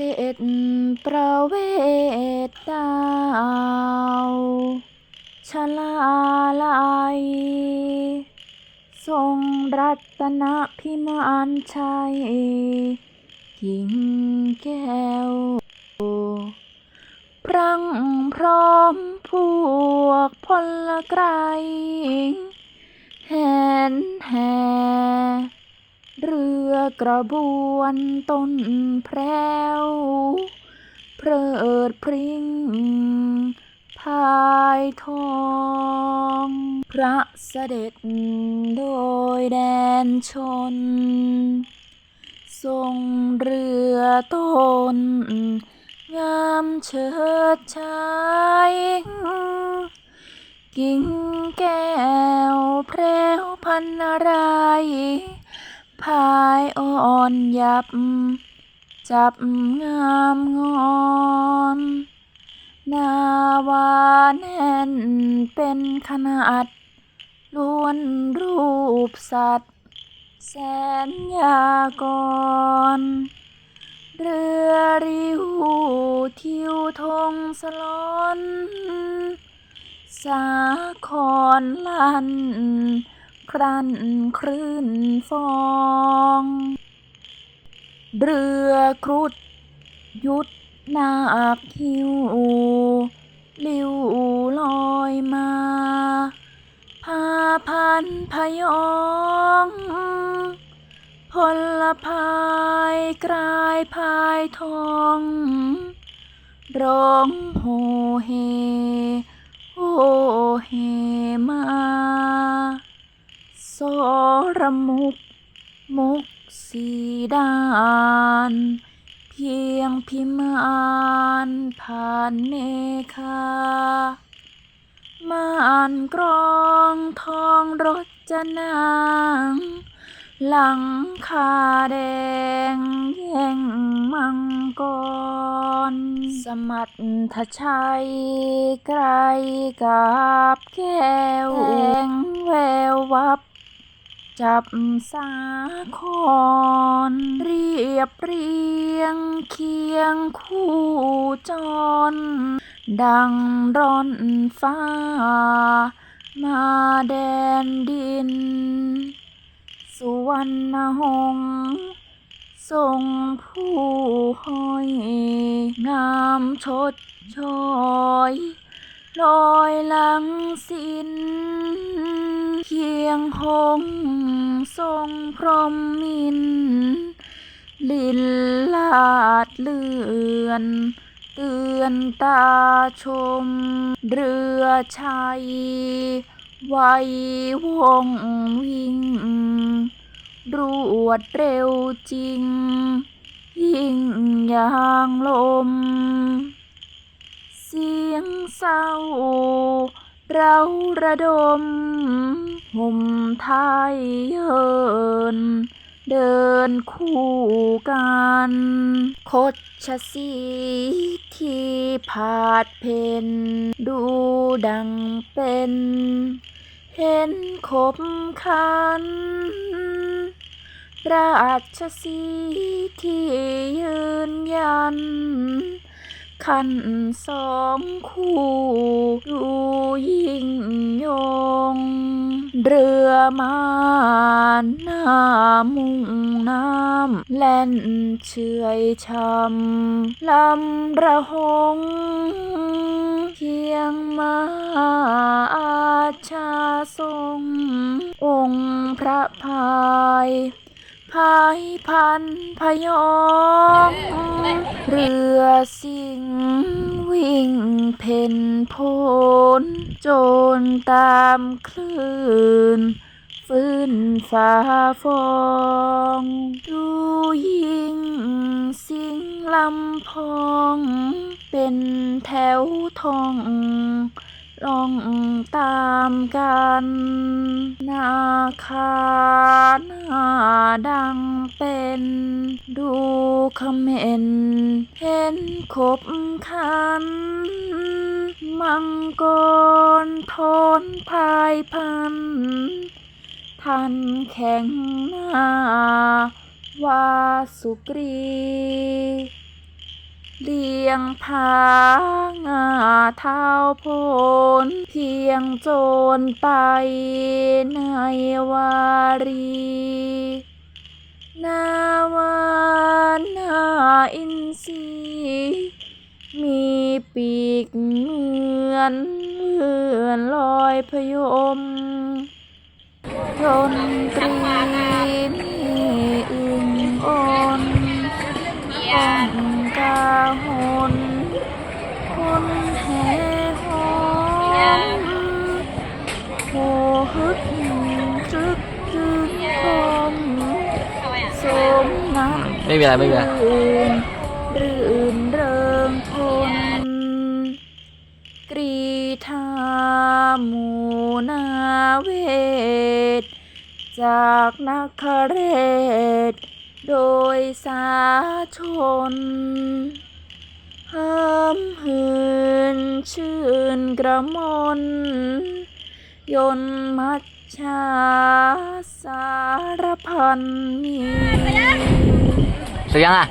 ด็จประเวทดาวชลาลัย ทรงรัตนพิมานชัยกิ่งแก้วพรังพร้อมพวกพลไกรแหนแห่ เรือกระบวนต้นแพรวเพลิดพริ้งพายทอง พระเสด็จโดยแดนชน ทรงเรือต้น งามเชิดชายกิ่งแก้วแพรวพันราย พายอ่อนยับ จับงามงอนนาวาแน่นเป็นขนาดล้วนรูปสัตว์ แสนยากร เรือริวทิวทงสลอน สาครลัน ครันครื่นฟอง เรือครุฑยุดนาคิวลิ้วลอยมาพาพันพยองพลพายกลายพายทองร้องโหเฮโหเฮมา รมุก มุกสีดาน เพียงพิมานผ่านเนคาม่านกรองทองรจนางหลังคาแดงแย่งมังกร สมัตถชัยไกรกับแก้ จับสาครเรียบเรียงเคียงคู่จร ดังร่อนฟ้า มาแดนดิน สุวรรณหงส์ทรงผู้ห้อย งามชดชอย ลอยหลังสิน คียงหงส์ทรงพรหมมิน ลินลาดเลือนเตือนตาชม เรือชัยไวัยวงวิ่ง รวดเร็วจริง ยิ่งยางลม เสียงเศร้า เราระดมห่มไทยเยิน เดินคู่กันคดชสีที่ผาดเพนดูดังเป็น เห็นขบขัน ราชสีที่ยืนยัน ขันสองคู่ เรือมาหน้ามุ่งน้ำแล่นเฉื่อยชำลำระหงเคียงมาอาชาทรงองค์พระพายพายพันพยอง เรือสิงห์วิ่งเพ่นโพนโจรตามคลื่นฟื้นฟ้าฟอง ดูยิงสิงลำพอง เป็นแถวทองล่องตามกัน นาคา หน้าดังเป็น ดูเขม็นเห็นขบขัน มังกรทนพายพัน ทันแข็งหน้าวาสุกรีเลียงผางาเท้าพน ยงโจรไปในวารี นาวานาอินทรีมีปีกเหมือนเลื่อนลอยพยมดนตรีนี่อึงอ่อนองก ไม่มีอะไรไม่มีอะไรรื่นรื่นเริงพลกรีธามูนาเวทจากนักคเรศโดยสาชนเฮิมหืนชื่นกระมนยนมัชชาสารพันมี เสร็จยังอะ